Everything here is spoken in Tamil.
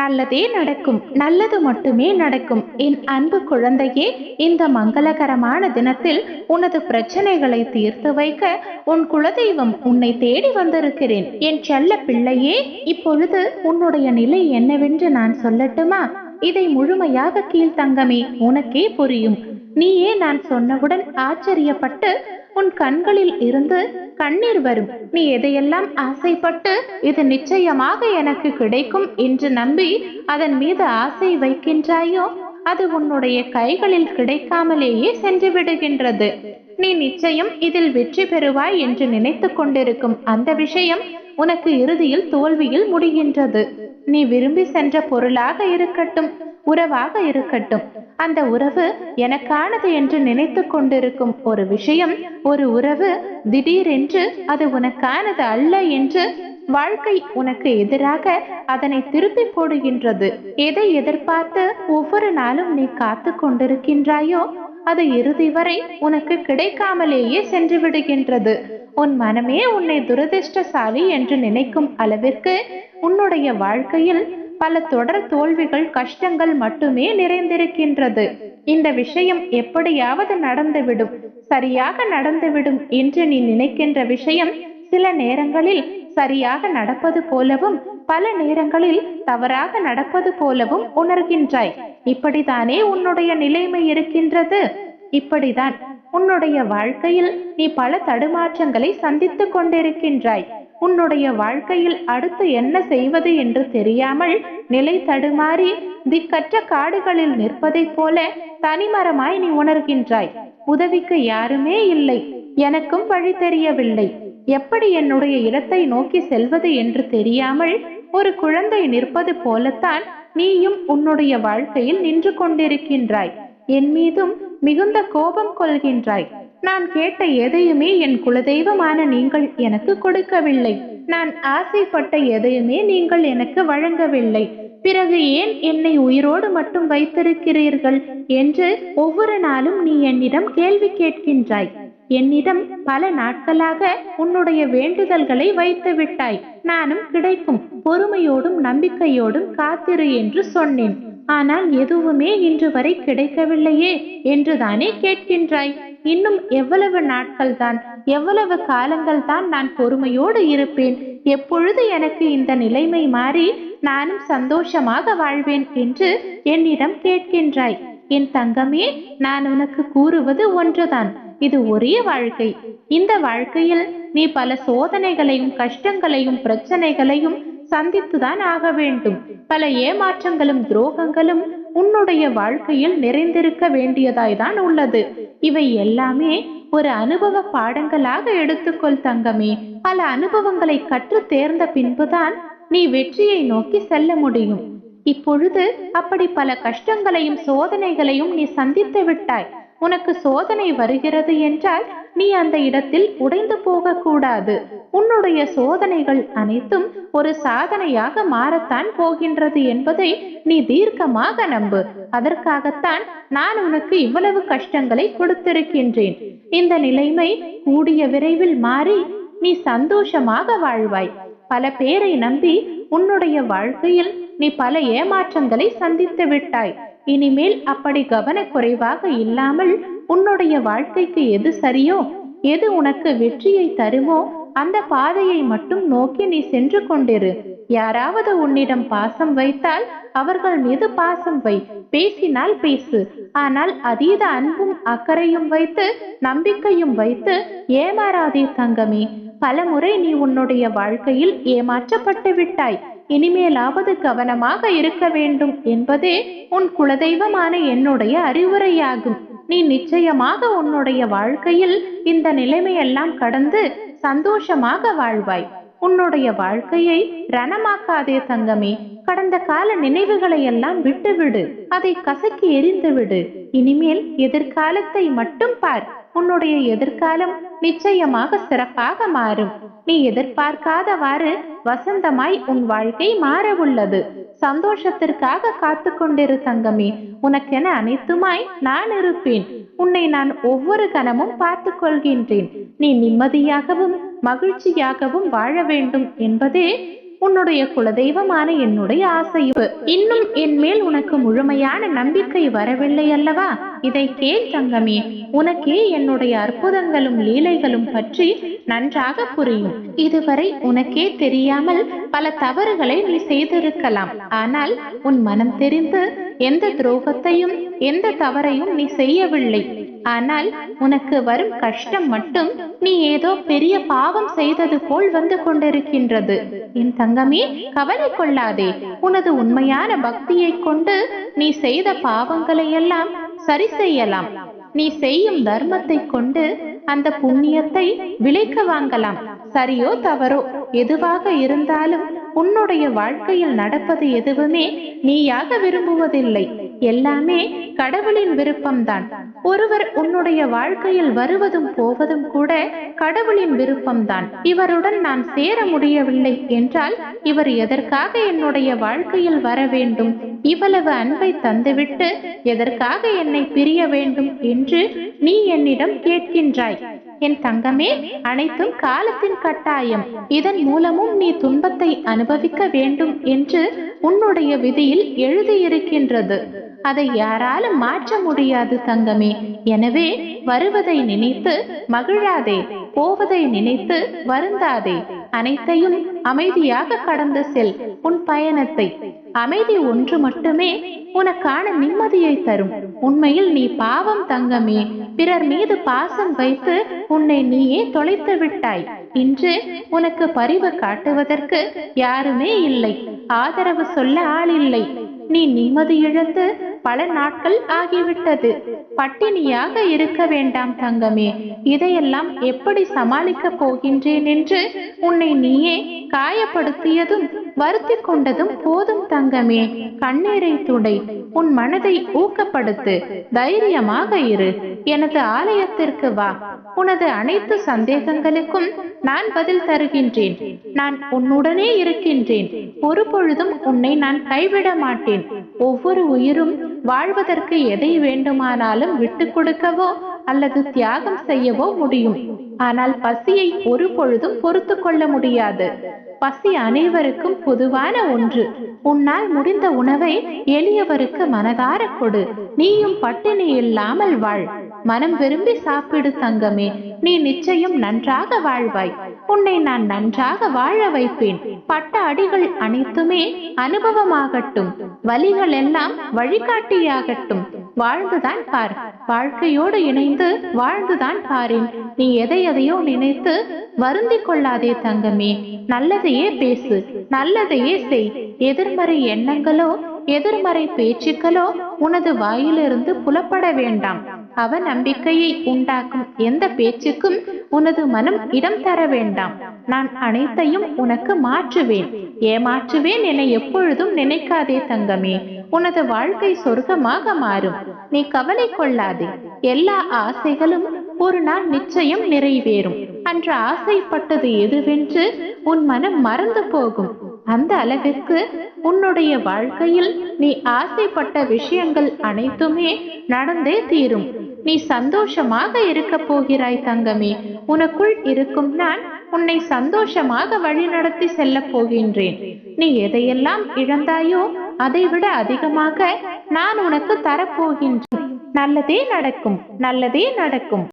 நல்லதே நடக்கும் நல்லது மட்டுமே நடக்கும். என் அன்பு குழந்தையே இந்த மங்களகரமான தினத்தில் உனது பிரச்சனைகளை தீர்த்து வைக்க உன் குலதெய்வம் உன்னை தேடி வந்திருக்கிறேன். என் செல்ல பிள்ளையே இப்பொழுது உன்னுடைய நிலை என்னவென்று நான் சொல்லட்டுமா? இதை முழுமையாக கீழ்த்தங்கமே உனக்கே புரியும். நீயே நான் சொன்னவுடன் ஆச்சரியப்பட்டு உன் கண்களில் இருந்து கண்ணீர் வரும். நீ எதையெல்லாம் ஆசைப்பட்டு இது நிச்சயமாக எனக்கு கிடைக்கும் என்று நம்பி அதன் மீது ஆசை வைக்கின்றாயோ அது உன்னுடைய கைகளில் கிடைக்காமலேயே சென்று விடுகின்றது. நீ நிச்சயம் இதில் வெற்றி பெறுவாய் என்று நினைத்து கொண்டிருக்கும் அந்த விஷயம் உனக்கு இறுதியில் தோல்வியில் முடிகின்றது. நீ விரும்பி சென்ற பொருளாக இருக்கட்டும் உறவாக இருக்கட்டும் அந்த உறவு எனக்கானது என்று நினைத்து கொண்டிருக்கும் ஒரு விஷயம் ஒரு உறவு திடீரென்று அது உனக்கானது அல்ல என்று வாழ்க்கை உனக்கு எதிராக அதனை திருப்பி போடுகின்றது. எதை எதிர்பார்த்து ஒவ்வொரு நாளும் நீ காத்து கொண்டிருக்கின்றாயோ அது இறுதி வரை உனக்கு கிடைக்காமலேயே சென்று விடுகின்றது. உன் மனமே உன்னை துரதிர்ஷ்டசாலி என்று நினைக்கும் அளவிற்கு உன்னுடைய வாழ்க்கையில் பல தொடர் தோல்விகள் கஷ்டங்கள் மட்டுமே நிறைந்திருக்கின்றது. இந்த விஷயம் எப்படியாவது நடந்துவிடும். சரியாக நடந்துவிடும் என்று நீ நினைக்கின்ற விஷயம் சில நேரங்களில் சரியாக நடப்பது போலவும் பல நேரங்களில் தவறாக நடப்பது போலவும் உணர்கின்றாய். இப்படித்தானே உன்னுடைய நிலைமை இருக்கின்றது? இப்படிதான் உன்னுடைய வாழ்க்கையில் நீ பல தடுமாற்றங்களை சந்தித்துக் கொண்டிருக்கின்றாய். உன்னுடைய வாழ்க்கையில் அடுத்து என்ன செய்வது என்று தெரியாமல் நிலை தடுமாறி திக்கற்ற காடுகளில் நிற்பதைப் போல தனிமரமாய் நீ உணர்கின்றாய். உதவிக்கு யாருமே இல்லை. எனக்கும் வழி தெரியவில்லை. எப்படி என்னுடைய இடத்தை நோக்கி செல்வது என்று தெரியாமல் ஒரு குழந்தை நிற்பது போலத்தான் நீயும் உன்னுடைய வாழ்க்கையில் நின்று கொண்டிருக்கின்றாய். என் மீதும் மிகுந்த கோபம் கொள்கின்றாய். நான் கேட்ட எதையுமே என் குலதெய்வமான நீங்கள் எனக்கு கொடுக்கவில்லை. நான் ஆசைப்பட்ட எதையுமே நீங்கள் எனக்கு வழங்கவில்லை. பிறகு ஏன் என்னை உயிரோடு மட்டும் வைத்திருக்கிறீர்கள் என்று ஒவ்வொரு நாளும் நீ என்னிடம் கேள்வி கேட்கின்றாய். என்னிடம் பல நாட்களாக உன்னுடைய வேண்டுதல்களை வைத்து விட்டாய் நானும் கிடைக்கும் பொறுமையோடும் நம்பிக்கையோடும் காத்திரு என்று சொன்னேன். ஆனால் எதுவுமே இன்று வரை கிடைக்கவில்லையே என்றுதானே கேட்கின்றாய். இன்னும் எவ்வளவு நாட்கள் தான் எவ்வளவு காலங்கள் தான் நான் பொறுமையோடு இருப்பேன்? எப்பொழுது எனக்கு இந்த நிலைமை மாறி நானும் சந்தோஷமாக வாழ்வேன் என்று என்னிடம் கேட்கின்றாய். என் தங்கமே நான் உனக்கு கூறுவது ஒன்றுதான். இது ஒரே வாழ்க்கை. இந்த வாழ்க்கையில் நீ பல சோதனைகளையும் கஷ்டங்களையும் பிரச்சனைகளையும் சந்தித்துதான் ஆக வேண்டும். பல ஏமாற்றங்களும் துரோகங்களும் உன்னுடைய வாழ்க்கையில் நிறைந்திருக்க வேண்டியதாய்தான் உள்ளது. இவை எல்லாமே ஒரு அனுபவ பாடங்களாக எடுத்துக்கொள் தங்கமே. பல அனுபவங்களை கற்று தேர்ந்த பின்புதான் நீ வெற்றியை நோக்கி செல்ல முடியும். இப்பொழுது அப்படி பல கஷ்டங்களையும் சோதனைகளையும் நீ சந்தித்து விட்டாய். உனக்கு சோதனை வருகிறது என்றால் நீ அந்த இடத்தில் உடைந்து போகக்கூடாது. உன்னுடைய சோதனைகள் அனைத்தும் ஒரு சாதனையாக மாறத்தான் போகின்றது என்பதை நீ தீர்க்கமாக நம்பு. அதற்காகத்தான் நான் உனக்கு இவ்வளவு கஷ்டங்களை கொடுத்திருக்கின்றேன். இந்த நிலைமை கூடிய விரைவில் மாறி நீ சந்தோஷமாக வாழ்வாய். பல பேரை நம்பி உன்னுடைய வாழ்க்கையில் நீ பல ஏமாற்றங்களை சந்தித்து விட்டாய். இனிமேல் அப்படி கவனக்குறைவாக இல்லாமல் உன்னுடைய வாழ்க்கைக்கு எது சரியோ எது உனக்கு வெற்றியை தருமோ அந்த பாதையை மட்டும் நோக்கி நீ சென்று கொண்டிரு. யாராவது உன்னிடம் பாசம் வைத்தால் அவர்கள் மீது பாசம் வை. பேசினால் பேசு. ஆனால் அதீத அன்பும் அக்கறையும் வைத்து நம்பிக்கையும் வைத்து ஏமாறாதே தங்கமே. பலமுறை நீ உன்னுடைய வாழ்க்கையில் ஏமாற்றப்பட்டு விட்டாய். இனிமேலாவது கவனமாக இருக்க வேண்டும் என்பதே உன் குலதெய்வமான என்னுடைய அறிவுரையாகும். நீ நிச்சயமாக உன்னுடைய வாழ்க்கையில் இந்த நிலைமையெல்லாம் கடந்து சந்தோஷமாக வாழ்வாய். உன்னுடைய வாழ்க்கையை ரணமாக்காதே தங்கமே. கடந்த கால நினைவுகளை எல்லாம் விட்டுவிடு. அதை கசக்கி எரிந்துவிடு இனிமேல் எதிர்காலத்தை மட்டும் பார். உன்னுடைய எதிர்காலம் நிச்சயமாக சிறப்பாக மாறும். நீ எதிர்பார்க்காதவாறு வசந்தமாய் உன் வாழ்க்கை மாற உள்ளது சந்தோஷத்திற்காக காத்து கொண்டிரு தங்கமே. உனக்கென அனைத்துமாய் நான் இருப்பேன். உன்னை நான் ஒவ்வொரு கணமும் பார்த்து கொள்கின்றேன் நீ நிம்மதியாகவும் மகிழ்ச்சியாகவும் வாழ வேண்டும் என்பதே உன்னுடைய குலதெய்வமான என்னுடைய ஆசையும் இன்னும் என் மேல் உனக்கு முழுமையான நம்பிக்கை வரவில்லை அல்லவா? இதை கேள் தங்கமே. உனக்கே என்னுடைய அற்புதங்களும் லீலைகளும் பற்றி நன்றாக புரியும். இதுவரை உனக்கே தெரியாமல் பல தவறுகளை நீ செய்திருக்கலாம். ஆனால் உன் மனம் தெரிந்து எந்த துரோகத்தையும் எந்த தவறையும் நீ செய்யவில்லை. ஆனால் உனக்கு வரும் கஷ்டம் மட்டும் நீ ஏதோ பெரிய பாவம் செய்தது போல் வந்து கொண்டிருக்கின்றது. என் தங்கமே கவலை கொள்ளாதே. உனது உண்மையான பக்தியைக் கொண்டு நீ செய்த பாவங்களை எல்லாம் சரி செய்யலாம். நீ செய்யும் தர்மத்தை கொண்டு அந்த புண்ணியத்தை விலைக்கு வாங்கலாம். சரியோ தவறோ எதுவாக இருந்தாலும் உன்னுடைய வாழ்க்கையில் நடப்பது எதுவுமே நீயாக விரும்புவதில்லை. எல்லாமே கடவுளின் விருப்பம்தான். ஒருவர் உன்னுடைய வாழ்க்கையில் வருவதும் போவதும் கூட கடவுளின் விருப்பம்தான். இவருடன் நான் சேர முடியவில்லை என்றால் இவர் எதற்காக என்னுடைய வாழ்க்கையில் வர வேண்டும்? இவ்வளவு அன்பை தந்துவிட்டு எதற்காக என்னை பிரிய வேண்டும் என்று நீ என்னிடம் கேட்கின்றாய். என் தங்கமே அனைத்தும் காலத்தின் கட்டாயம். இதன் மூலமும் நீ துன்பத்தை அனுபவிக்க வேண்டும் என்று உன்னுடைய விதியில் எழுதியிருக்கின்றது. அதை யாராலும் மாற்ற முடியாது தங்கமே. எனவே வருவதை நினைத்து மகிழாதே போவதை நினைத்து வருந்தாதே. அனைத்தையும் அமைதியாக கடந்து செல் உன் பயணத்தை. அமைதி ஒன்று மட்டுமே உனக்கான நிம்மதியை தரும். உண்மையில் நீ பாவம் தங்கமே. பிறர் மீது பாசம் வைத்து உன்னை நீயே தொலைத்து விட்டாய். இன்று உனக்கு பரிவு காட்டுவதற்கு யாருமே இல்லை. ஆதரவு சொல்ல ஆள் இல்லை. நீ நிம்மதி இழந்து பல நாட்கள் ஆகிவிட்டது. பட்டினியாக இருக்க வேண்டாம் தங்கமே. இதையெல்லாம் எப்படி சமாளிக்கப் போகின்றேன் என்று உன்னை நீயே காயப்படுத்தியதும் வருத்தி கொண்டதும் போதும் தங்கமே. கண்ணீரை துடை உன் மனதை ஊக்கப்படுத்து. தைரியமாக இரு. எனது ஆலயத்திற்கு வா. உனது அனைத்து சந்தேகங்களுக்கும் நான் பதில் தருகின்றேன். நான் உன்னுடனே இருக்கின்றேன். ஒரு பொழுதும் உன்னை நான் கைவிட மாட்டேன். ஒவ்வொரு உயிரும் வாழ்வதற்கு எதை வேண்டுமானாலும் விட்டு கொடுக்கவோ அல்லது தியாகம் செய்யவோ முடியும். ஆனால் பசியை ஒரு பொழுதும் பொறுத்து கொள்ள முடியாது. பசி அனைவருக்கும் பொதுவான ஒன்று. உன்னால் முடிந்த உணவை எளியவருக்கு மனதார கொடு. நீயும் பட்டினி இல்லாமல் வாழ். மனம் விரும்பி சாப்பிடு தங்கமே. நீ நிச்சயம் நன்றாக வாழ்வாய். உன்னை நான் நன்றாக வாழ வைப்பேன். பட்ட அடிகள் அனைத்துமே அனுபவமாகட்டும். வலிகள் எல்லாம் வழிகாட்டியாகட்டும். வாழ்ந்துதான் பார். வாழ்க்கையோடு இணைந்து வாழ்ந்துதான் பாரேன். நீ எதை எதையோ நினைத்து வருந்தி கொள்ளாதே தங்கமே. நல்லதையே பேசு. நல்லதையே செய். எதிர்மறை எண்ணங்களோ எதிர்மறை பேச்சுக்களோ உனது வாயிலிருந்து புலப்பட வேண்டாம். அவ நம்பிக்கையை உண்டாக்கும் எந்த பேச்சுக்கும் உனது மனம் இடம் தர வேண்டாம். நான் அனைத்தையும் உனக்கு மாற்றுவேன். ஏமாற்றுவேன் என எப்பொழுதும் நினைக்காதே தங்கமே. உனது வாழ்க்கை சொர்க்கமாக மாறும். நீ கவலை கொள்ளாதே. எல்லா ஆசைகளும் ஒரு நாள் நிச்சயம் நிறைவேறும். அன்று ஆசைப்பட்டது எதுவென்று உன் மனம் மறந்து போகும். அந்த அளவிற்கு உன்னுடைய வாழ்க்கையில் நீ ஆசைப்பட்ட விஷயங்கள் அனைத்துமே நடந்தே தீரும். நீ சந்தோஷமாக இருக்க போகிறாய் தங்கமே. உனக்குள் இருக்கும் நான் உன்னை சந்தோஷமாக வழிநடத்தி செல்ல போகின்றேன். நீ எதையெல்லாம் இழந்தாயோ அதைவிட அதிகமாக நான் உனக்கு தரப்போகின்றேன். நல்லதே நடக்கும் நல்லதே நடக்கும்.